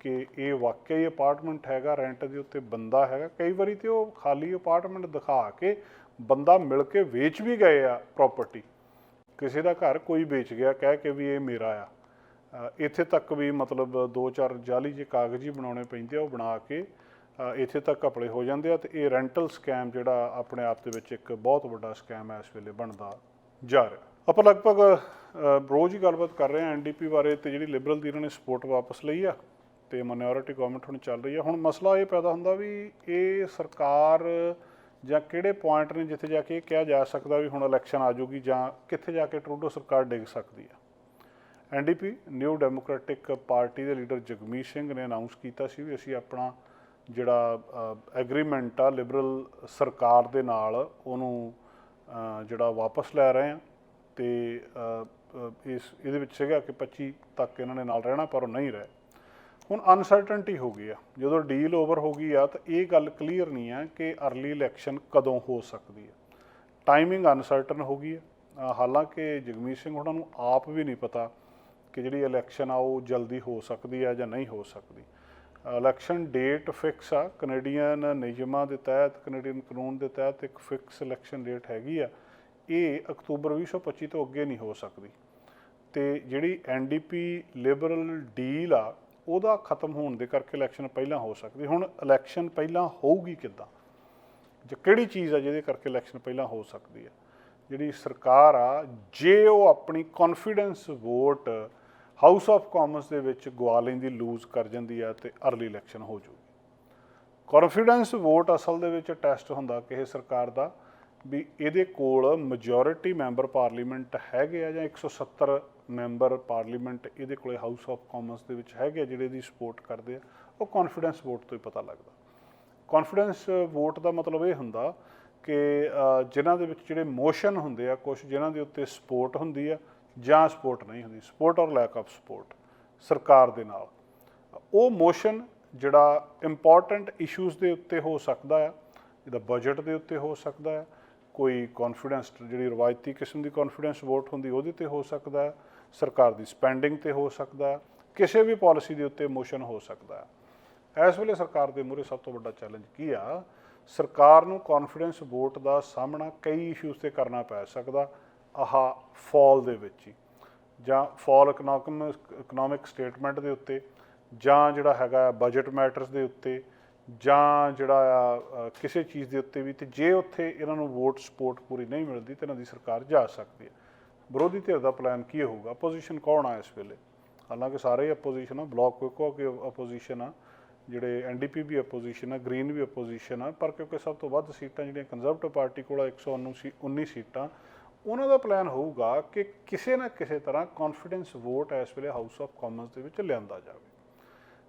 Speaker 1: ਕਿ ਇਹ ਵਾਕਈ ਅਪਾਰਟਮੈਂਟ ਹੈਗਾ ਰੈਂਟ ਦੇ ਉੱਤੇ ਬੰਦਾ ਹੈਗਾ। ਕਈ ਵਾਰੀ ਤੇ ਉਹ ਖਾਲੀ ਅਪਾਰਟਮੈਂਟ ਦਿਖਾ ਕੇ ਬੰਦਾ ਮਿਲ ਕੇ ਵੇਚ ਵੀ ਗਏ ਆ ਪ੍ਰਾਪਰਟੀ ਕਿਸੇ ਦਾ ਘਰ ਕੋਈ ਵੇਚ ਗਿਆ, ਕਹਿ ਕੇ ਵੀ ਇਹ ਮੇਰਾ ਆ। ਇੱਥੇ ਤੱਕ ਵੀ ਮਤਲਬ ਦੋ ਚਾਰ ਜਾਲੀ ਜੇ ਕਾਗਜ਼ ਹੀ ਬਣਾਉਣੇ ਪੈਂਦੇ ਆ, ਉਹ ਬਣਾ ਕੇ ਇੱਥੇ ਤੱਕ ਘਪਲੇ ਹੋ ਜਾਂਦੇ ਆ ਤੇ ਇਹ ਰੈਂਟਲ ਸਕੈਮ ਜਿਹੜਾ ਆਪਣੇ ਆਪ ਦੇ ਵਿੱਚ ਇੱਕ ਬਹੁਤ ਵੱਡਾ ਸਕੈਮ ਹੈ ਇਸ ਵੇਲੇ ਬਣਦਾ ਜਾ ਰਿਹਾ। ਆਪਾਂ ਲਗਭਗ ਰੋਜ਼ ਹੀ ਗੱਲਬਾਤ ਕਰ ਰਹੇ ਹਾਂ ਐਨਡੀਪੀ ਬਾਰੇ ਤੇ ਜਿਹੜੀ ਲਿਬਰਲ ਦੀ ਇਹਨਾਂ ਨੇ ਸਪੋਰਟ ਵਾਪਸ ਲਈ ਆ। ਤੇ ਮਾਈਨੋਰਿਟੀ ਗਵਰਨਮੈਂਟ ਹੁਣ ਚੱਲ ਰਹੀ ਆ ਹੁਣ ਮਸਲਾ ਇਹ ਪੈਦਾ ਹੁੰਦਾ ਵੀ ਇਹ ਸਰਕਾਰ ਜਾਂ ਕਿਹੜੇ ਪੁਆਇੰਟ ਨੇ ਜਿੱਥੇ ਜਾ ਕੇ ਇਹ ਕਿਹਾ ਜਾ ਸਕਦਾ ਵੀ ਹੁਣ ਇਲੈਕਸ਼ਨ ਆ ਜਾਊਗੀ ਜਾਂ ਕਿੱਥੇ ਜਾ ਕੇ ਟਰੂਡੋ ਸਰਕਾਰ ਡਿੱਗ ਸਕਦੀ ਆ। ਐਨਡੀਪੀ ਨਿਊ ਡੈਮੋਕ੍ਰੈਟਿਕ ਪਾਰਟੀ ਦੇ ਲੀਡਰ ਜਗਮੀਤ ਸਿੰਘ ਨੇ ਅਨਾਉਂਸ ਕੀਤਾ ਸੀ ਵੀ ਅਸੀਂ ਆਪਣਾ ਜਿਹੜਾ ਐਗਰੀਮੈਂਟ ਆ ਲਿਬਰਲ ਸਰਕਾਰ ਦੇ ਨਾਲ ਉਹਨੂੰ ਜਿਹੜਾ ਵਾਪਸ ਲੈ ਰਹੇ ਆ ਤੇ ਇਸ, ਇਹਦੇ ਵਿੱਚ ਸੀਗਾ ਕਿ 25 ਤੱਕ ਇਹਨਾਂ ਨੇ ਨਾਲ ਰਹਿਣਾ ਪਰ ਉਹ ਨਹੀਂ ਰਹੇ। ਹੁਣ ਅਨਸਰਟਨਟੀ ਹੋ ਗਈ ਆ। ਜਦੋਂ ਡੀਲ ਓਵਰ ਹੋ ਗਈ ਆ, ਤਾਂ ਇਹ ਗੱਲ ਕਲੀਅਰ ਨਹੀਂ ਆ ਕਿ ਅਰਲੀ ਇਲੈਕਸ਼ਨ ਕਦੋਂ ਹੋ ਸਕਦੀ ਆ। ਟਾਈਮਿੰਗ ਅਨਸਰਟਨ ਹੋ ਗਈ ਆ। ਹਾਲਾਂਕਿ ਜਗਮੀਤ ਸਿੰਘ ਉਹਨਾਂ ਨੂੰ ਆਪ ਵੀ ਨਹੀਂ ਪਤਾ ਕਿ ਜਿਹੜੀ ਇਲੈਕਸ਼ਨ ਆ, ਉਹ ਜਲਦੀ ਹੋ ਸਕਦੀ ਆ ਜਾਂ ਨਹੀਂ ਹੋ ਸਕਦੀ। ਇਲੈਕਸ਼ਨ ਡੇਟ ਫਿਕਸ ਆ। ਕੈਨੇਡੀਅਨ ਨਿਯਮਾਂ ਦੇ ਤਹਿਤ ਕੈਨੇਡੀਅਨ ਕਾਨੂੰਨ ਦੇ ਤਹਿਤ ਇੱਕ ਫਿਕਸ ਇਲੈਕਸ਼ਨ ਡੇਟ ਹੈਗੀ ਆ। ਇਹ ਅਕਤੂਬਰ 2025 ਤੋਂ ਅੱਗੇ ਨਹੀਂ ਹੋ ਸਕਦੀ। ਤੇ ਜਿਹੜੀ ਐਨਡੀਪੀ ਲਿਬਰਲ ਡੀਲ ਆ ਉਹਦਾ ਖਤਮ ਹੋਣ ਦੇ ਕਰਕੇ ਇਲੈਕਸ਼ਨ ਪਹਿਲਾਂ ਹੋ ਸਕਦੀ। ਹੁਣ ਇਲੈਕਸ਼ਨ ਪਹਿਲਾਂ ਹੋਊਗੀ ਕਿੱਦਾਂ? ਜੇ ਕਿਹੜੀ ਚੀਜ਼ ਆ ਜਿਹਦੇ ਕਰਕੇ ਇਲੈਕਸ਼ਨ ਪਹਿਲਾਂ ਹੋ ਸਕਦੀ ਆ? ਜਿਹੜੀ ਸਰਕਾਰ ਆ, ਜੇ ਉਹ ਆਪਣੀ confidence vote House of Commons ਦੇ ਵਿੱਚ ਗਵਾ ਲੈਂਦੀ ਲੂਜ਼ ਕਰ ਜਾਂਦੀ ਆ ਤੇ ਅਰਲੀ ਇਲੈਕਸ਼ਨ ਹੋ ਜਾਊਗੀ। ਕੌਨਫੀਡੈਂਸ ਵੋਟ ਅਸਲ ਦੇ ਵਿੱਚ ਟੈਸਟ ਹੁੰਦਾ ਕਿਸੇ ਸਰਕਾਰ ਦਾ। ਵੀ ਇਹਦੇ ਕੋਲ ਮੈਜੋਰਿਟੀ ਮੈਂਬਰ ਪਾਰਲੀਮੈਂਟ ਹੈਗੇ ਆ ਜਾਂ 170 ਮੈਂਬਰ ਪਾਰਲੀਮੈਂਟ ਇਹਦੇ ਕੋਲੇ ਹਾਊਸ ਆਫ ਕਾਮਨਸ ਦੇ ਵਿੱਚ ਹੈਗੇ ਆ ਜਿਹੜੇ ਇਹਦੀ ਸਪੋਰਟ ਕਰਦੇ ਆ ਉਹ ਕੌਨਫੀਡੈਂਸ ਵੋਟ ਤੋਂ ਹੀ ਪਤਾ ਲੱਗਦਾ। ਕੌਨਫੀਡੈਂਸ ਵੋਟ ਦਾ ਮਤਲਬ ਇਹ ਹੁੰਦਾ ਕਿ ਅ, ਜਿਨ੍ਹਾਂ ਦੇ ਵਿੱਚ ਜਿਹੜੇ ਮੋਸ਼ਨ ਹੁੰਦੇ ਆ ਕੁਝ ਜਿਨ੍ਹਾਂ ਦੇ ਉੱਤੇ ਸਪੋਰਟ ਹੁੰਦੀ ਆ ਜਾਂ ਸਪੋਰਟ ਨਹੀਂ ਹੁੰਦੀ ਸਪੋਰਟ ਔਰ ਲੈਕ ਆਫ ਸਪੋਰਟ ਸਰਕਾਰ ਦੇ ਨਾਲ। ਉਹ ਮੋਸ਼ਨ ਜਿਹੜਾ ਇੰਪੋਰਟੈਂਟ ਇਸ਼ੂਜ਼ ਦੇ ਉੱਤੇ ਹੋ ਸਕਦਾ ਆ ਜਿਹਦਾ ਬਜਟ ਦੇ ਉੱਤੇ ਹੋ ਸਕਦਾ ਹੈ ਕੋਈ ਕੌਨਫੀਡੈਂਸ ਜਿਹੜੀ ਰਵਾਇਤੀ ਕਿਸਮ ਦੀ ਕੌਨਫੀਡੈਂਸ ਵੋਟ ਹੁੰਦੀ, ਉਹਦੇ ਤੇ ਹੋ ਸਕਦਾ ਸਰਕਾਰ ਦੀ ਸਪੈਂਡਿੰਗ ਤੇ ਹੋ ਸਕਦਾ ਕਿਸੇ ਵੀ ਪਾਲਿਸੀ ਦੇ ਉੱਤੇ ਮੋਸ਼ਨ ਹੋ ਸਕਦਾ ਇਸ ਵੇਲੇ ਸਰਕਾਰ ਦੇ ਮੂਹਰੇ ਸਭ ਤੋਂ ਵੱਡਾ ਚੈਲੰਜ ਕੀ ਆ? ਸਰਕਾਰ ਨੂੰ ਕੌਨਫੀਡੈਂਸ ਵੋਟ ਦਾ ਸਾਹਮਣਾ ਕਈ ਇਸ਼ੂਜ਼ ਤੇ ਕਰਨਾ ਪੈ ਸਕਦਾ, ਆਹਾ ਫਾਲ ਦੇ ਵਿੱਚ ਹੀ। ਜਾਂ ਫਾਲ ਇਕਨੋਮਿਕ ਇਕਨੋਮਿਕ ਸਟੇਟਮੈਂਟ ਦੇ ਉੱਤੇ, ਜਾਂ ਜਿਹੜਾ ਹੈਗਾ ਬਜਟ ਮੈਟਰਸ ਦੇ ਉੱਤੇ ਜਾਂ ਜਿਹੜਾ ਆ ਕਿਸੇ ਚੀਜ਼ ਦੇ ਉੱਤੇ ਵੀ, ਤੇ ਜੇ ਉੱਥੇ ਇਹਨਾਂ ਨੂੰ ਵੋਟ ਸਪੋਰਟ ਪੂਰੀ ਨਹੀਂ ਮਿਲਦੀ, ਤੇ ਇਹਨਾਂ ਦੀ ਸਰਕਾਰ ਜਾ ਸਕਦੀ ਹੈ। ਵਿਰੋਧੀ ਧਿਰ ਦਾ ਪਲਾਨ ਕੀ ਹੋਊਗਾ? ਆਪੋਜੀਸ਼ਨ ਕੌਣ ਆ ਇਸ ਵੇਲੇ? ਹਾਲਾਂਕਿ ਸਾਰੇ ਹੀ ਆਪੋਜੀਸ਼ਨ ਆ, ਬਲਾਕ ਕੋਕੋ ਕੇ ਆਪੋਜੀਸ਼ਨ ਆ, ਜਿਹੜੇ ਐਨਡੀਪੀ ਵੀ ਆਪੋਜੀਸ਼ਨ ਆ ਗ੍ਰੀਨ ਵੀ ਆਪੋਜੀਸ਼ਨ ਆ, ਪਰ ਕਿਉਂਕਿ ਸਭ ਤੋਂ ਵੱਧ ਸੀਟਾਂ ਜਿਹੜੀਆਂ ਕੰਜ਼ਰਵੇਟਿਵ ਪਾਰਟੀ ਕੋਲ ਆ 119 ਸੀ 19 ਸੀਟਾਂ, ਉਹਨਾਂ ਦਾ ਪਲਾਨ ਹੋਊਗਾ ਕਿ ਕਿਸੇ ਨਾ ਕਿਸੇ ਤਰ੍ਹਾਂ ਕੌਨਫੀਡੈਂਸ ਵੋਟ ਇਸ ਵੇਲੇ ਹਾਊਸ ਆਫ ਕਾਮਨਸ ਦੇ ਵਿੱਚ ਲਿਆਂਦਾ ਜਾਵੇ।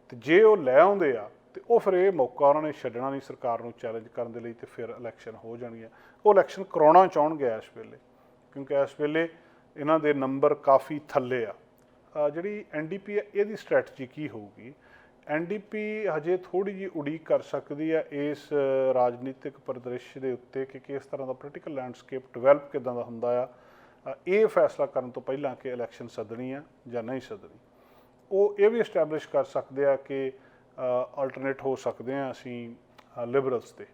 Speaker 1: ਤੇ ਜੇ ਉਹ ਲੈ ਆਉਂਦੇ ਆ ਤੇ ਉਹ ਫਿਰ ਇਹ ਮੌਕਾ ਉਹਨਾਂ ਨੇ ਛੱਡਣਾ ਨਹੀਂ ਸਰਕਾਰ ਨੂੰ ਚੈਲੰਜ ਕਰਨ ਦੇ ਲਈ ਤੇ ਫਿਰ ਇਲੈਕਸ਼ਨ ਹੋ ਜਾਣੀ ਜਾਣਗੀਆਂ ਉਹ ਇਲੈਕਸ਼ਨ ਕਰਾਉਣਾ ਚਾਹਣਗੇ ਇਸ ਵੇਲੇ, ਕਿਉਂਕਿ ਇਸ ਵੇਲੇ ਇਹਨਾਂ ਦੇ ਨੰਬਰ ਕਾਫੀ ਥੱਲੇ ਆ। ਅਹ ਜਿਹੜੀ ਐਨਡੀਪੀ ਹੈ, ਇਹਦੀ ਸਟ੍ਰੈਟਜੀ ਕੀ ਹੋਊਗੀ? ਐਨਡੀਪੀ ਹਜੇ ਥੋੜੀ ਜੀ ਉਡੀਕ ਕਰ ਸਕਦੀ ਹੈ ਇਸ ਰਾਜਨੀਤਿਕ ਪਰਿਦ੍ਰਿਸ਼ ਦੇ ਉੱਤੇ ਕਿ ਕਿਸ ਤਰ੍ਹਾਂ ਦਾ ਪੋਲੀਟੀਕਲ ਲੈਂਡਸਕੇਪ ਡਿਵੈਲਪ ਕਿਦਾਂ ਦਾ ਹੁੰਦਾ ਆ। ਇਹ ਫੈਸਲਾ ਕਰਨ ਤੋਂ ਪਹਿਲਾਂ ਕਿ ਇਲੈਕਸ਼ਨ ਸੱਦਣੀ ਆ ਜਾਂ ਨਹੀਂ ਸੱਦਣੀ। ਉਹ ਇਹ ਵੀ ਐਸਟੈਬਲਿਸ਼ ਕਰ ਸਕਦੇ ਆ ਕਿ ਆਲਟਰਨੇਟ ਹੋ ਸਕਦੇ ਆ ਅਸੀਂ ਲਿਬਰਲਸ ਤੇ।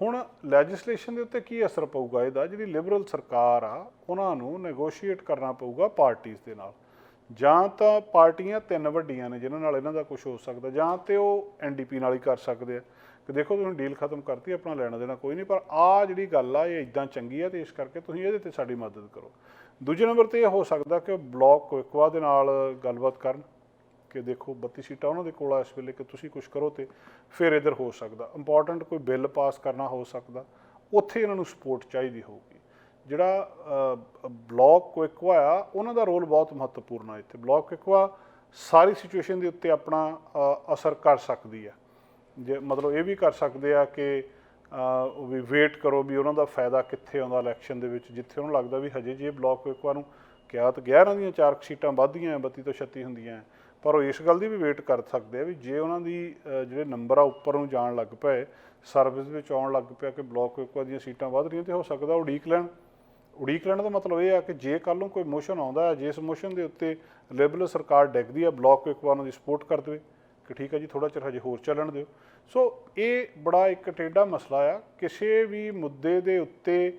Speaker 1: ਹੁਣ ਲੈਜਿਸਲੇਸ਼ਨ ਦੇ ਉੱਤੇ ਕੀ ਅਸਰ ਪਊਗਾ? ਇਹਦਾ ਜਿਹੜੀ ਲਿਬਰਲ ਸਰਕਾਰ ਆ, ਉਹਨਾਂ ਨੂੰ ਨੈਗੋਸ਼ੀਏਟ ਕਰਨਾ ਪਊਗਾ ਪਾਰਟੀਆਂ ਦੇ ਨਾਲ। ਜਾਂ ਤਾਂ ਪਾਰਟੀਆਂ ਤਿੰਨ ਵੱਡੀਆਂ ਨੇ, ਜਿਨ੍ਹਾਂ ਨਾਲ ਇਹਨਾਂ ਦਾ ਕੁਝ ਹੋ ਸਕਦਾ, ਜਾਂ ਤੇ ਉਹ ਐਨਡੀਪੀ ਨਾਲ ਹੀ ਕਰ ਸਕਦੇ ਆ। ਕਿ ਦੇਖੋ, ਤੁਸੀਂ ਡੀਲ ਖਤਮ ਕਰਤੀ, ਆਪਣਾ ਲੈਣਾ ਦੇਣਾ ਕੋਈ ਨਹੀਂ, ਪਰ ਆ ਜਿਹੜੀ ਗੱਲ ਆ, ਇਹ ਇਦਾਂ ਚੰਗੀ ਆ ਤੇ ਇਸ ਕਰਕੇ ਤੁਸੀਂ ਇਹਦੇ ਤੇ ਸਾਡੀ ਮਦਦ ਕਰੋ। ਦੂਜੇ ਨੰਬਰ ਤੇ ਇਹ ਹੋ ਸਕਦਾ ਕਿ ਉਹ ਬਲਾਕ ਦੇ ਨਾਲ ਗੱਲਬਾਤ ਕਰਨ। ਕਿ ਦੇਖੋ 32 ਸੀਟਾਂ ਉਹਨਾਂ ਦੇ ਕੋਲ ਆ ਇਸ ਵੇਲੇ ਕਿ ਤੁਸੀਂ ਕੁਝ ਕਰੋ ਤੇ ਫਿਰ ਇਧਰ ਹੋ ਸਕਦਾ। ਇੰਪੋਰਟੈਂਟ ਕੋਈ ਬਿੱਲ ਪਾਸ ਕਰਨਾ ਹੋ ਸਕਦਾ। ਉੱਥੇ ਇਹਨਾਂ ਨੂੰ ਸਪੋਰਟ ਚਾਹੀਦੀ ਹੋਊਗੀ। ਜਿਹੜਾ ਬਲਾਕ ਕੁਇਕਵਾ ਆ, ਉਹਨਾਂ ਦਾ ਰੋਲ ਬਹੁਤ ਮਹੱਤਵਪੂਰਨ ਆ ਇੱਥੇ। ਬਲਾਕ ਕੁਇਕਵਾ ਸਾਰੀ ਸਿਚੁਏਸ਼ਨ ਦੇ ਉੱਤੇ ਆਪਣਾ ਅਸਰ ਕਰ ਸਕਦੀ ਆ। ਜੇ ਮਤਲਬ ਇਹ ਵੀ ਕਰ ਸਕਦੇ ਆ ਕਿ ਵੀ ਵੇਟ ਕਰੋ ਵੀ ਉਹਨਾਂ ਦਾ ਫਾਇਦਾ ਕਿੱਥੇ ਆਉਂਦਾ ਇਲੈਕਸ਼ਨ ਦੇ ਵਿੱਚ। ਜਿੱਥੇ ਉਹਨੂੰ ਲੱਗਦਾ ਵੀ ਹਜੇ ਜੇ ਬਲਾਕ ਕੁਇਕਵਾ ਨੂੰ ਕਿਹਾ ਤਾਂ 11 ਦੀਆਂ ਚਾਰ ਕੁ ਸੀਟਾਂ ਵੱਧਦੀਆਂ 32 ਤੋਂ 36 ਹੁੰਦੀਆਂ। ਪਰ ਉਹ ਇਸ ਗੱਲ ਦੀ ਵੀ ਵੇਟ ਕਰ ਸਕਦੇ ਆ ਵੀ ਜੇ ਉਹਨਾਂ ਦੀ ਜਿਹੜੇ ਨੰਬਰ ਆ ਉੱਪਰ ਨੂੰ ਜਾਣ ਲੱਗ ਪਏ ਸਰਵਿਸ ਵਿੱਚ ਆਉਣ ਲੱਗ ਪਿਆ ਕਿ ਬਲਾਕ ਕੁਇਕਵਾ ਦੀਆਂ ਸੀਟਾਂ ਵੱਧ ਰਹੀਆਂ ਤੇ ਹੋ ਸਕਦਾ ਉਡੀਕ ਲੈਣ। ਉਡੀਕ ਲੈਣ ਦਾ ਮਤਲਬ ਇਹ ਆ ਕਿ ਜੇ ਕੱਲ ਨੂੰ ਕੋਈ ਮੋਸ਼ਨ ਆਉਂਦਾ ਹੈ ਜਿਸ ਮੋਸ਼ਨ ਦੇ ਉੱਤੇ ਲਿਬਰਲ ਸਰਕਾਰ ਡਿੱਗਦੀ ਆ ਬਲਾਕ ਕੁਇਕਵਾ ਨੂੰ ਦੀ ਸਪੋਰਟ ਕਰ ਦੇਵੇ, ਕਿ ਠੀਕ ਹੈ ਜੀ ਥੋੜਾ ਚਿਰ ਹਜੇ ਹੋਰ ਚੱਲਣ ਦਿਓ। ਸੋ ਇਹ ਬੜਾ ਇੱਕ ਟੇਢਾ ਮਸਲਾ ਆ। ਕਿਸੇ ਵੀ ਮੁੱਦੇ ਦੇ ਉੱਤੇ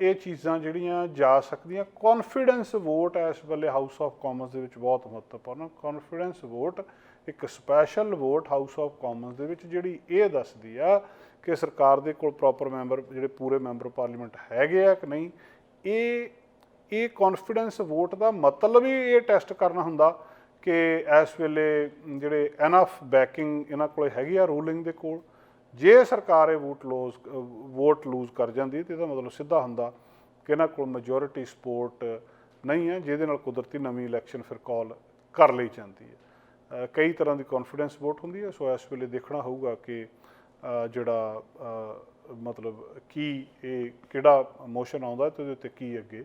Speaker 1: ਇਹ ਚੀਜ਼ਾਂ ਜਿਹੜੀਆਂ ਜਾ ਸਕਦੀਆਂ। ਕੌਨਫੀਡੈਂਸ ਵੋਟ ਇਸ ਵੇਲੇ ਹਾਊਸ ਆਫ ਕਾਮਨਸ ਦੇ ਵਿੱਚ ਬਹੁਤ ਮਹੱਤਵਪੂਰਨ। ਕੌਨਫੀਡੈਂਸ ਵੋਟ ਇੱਕ special vote House of Commons ਦੇ ਵਿੱਚ ਜਿਹੜੀ ਇਹ ਦੱਸਦੀ ਆ ਕਿ ਸਰਕਾਰ ਦੇ ਕੋਲ ਪ੍ਰੋਪਰ ਮੈਂਬਰ ਜਿਹੜੇ ਪੂਰੇ ਮੈਂਬਰ ਪਾਰਲੀਮੈਂਟ ਹੈਗੇ ਆ ਕਿ ਨਹੀਂ, ਇਹ ਇਹ ਕੌਨਫੀਡੈਂਸ ਵੋਟ ਦਾ ਮਤਲਬ ਹੀ ਇਹ ਟੈਸਟ ਕਰਨਾ ਹੁੰਦਾ ਕਿ ਇਸ ਵੇਲੇ ਜਿਹੜੇ ਐਨਫ ਬੈਕਿੰਗ ਇਹਨਾਂ ਕੋਲ ਹੈਗੀ ਆ ਰੂਲਿੰਗ ਦੇ ਕੋਲ। ਜੇ ਸਰਕਾਰ ਇਹ ਵੋਟ ਲੋਜ਼ ਵੋਟ ਲੂਜ਼ ਕਰ ਜਾਂਦੀ ਹੈ ਤੇ ਇਹਦਾ ਮਤਲਬ ਸਿੱਧਾ ਹੁੰਦਾ ਕਿ ਇਹਨਾਂ ਕੋਲ ਮੈਜੋਰਿਟੀ ਸਪੋਰਟ ਨਹੀਂ ਹੈ, ਜਿਹਦੇ ਨਾਲ ਕੁਦਰਤੀ ਨਵੀਂ ਇਲੈਕਸ਼ਨ ਫਿਰ ਕਾਲ ਕਰ ਲਈ ਜਾਂਦੀ ਹੈ। ਕਈ ਤਰ੍ਹਾਂ ਦੀ ਕੌਨਫੀਡੈਂਸ ਵੋਟ ਹੁੰਦੀ ਹੈ, ਸੋ ਇਸ ਵੇਲੇ ਦੇਖਣਾ ਹੋਊਗਾ ਕਿ ਜਿਹੜਾ ਮਤਲਬ ਕੀ ਇਹ ਕਿਹੜਾ ਮੋਸ਼ਨ ਆਉਂਦਾ ਤੇ ਉਹਦੇ ਉੱਤੇ ਕੀ ਅੱਗੇ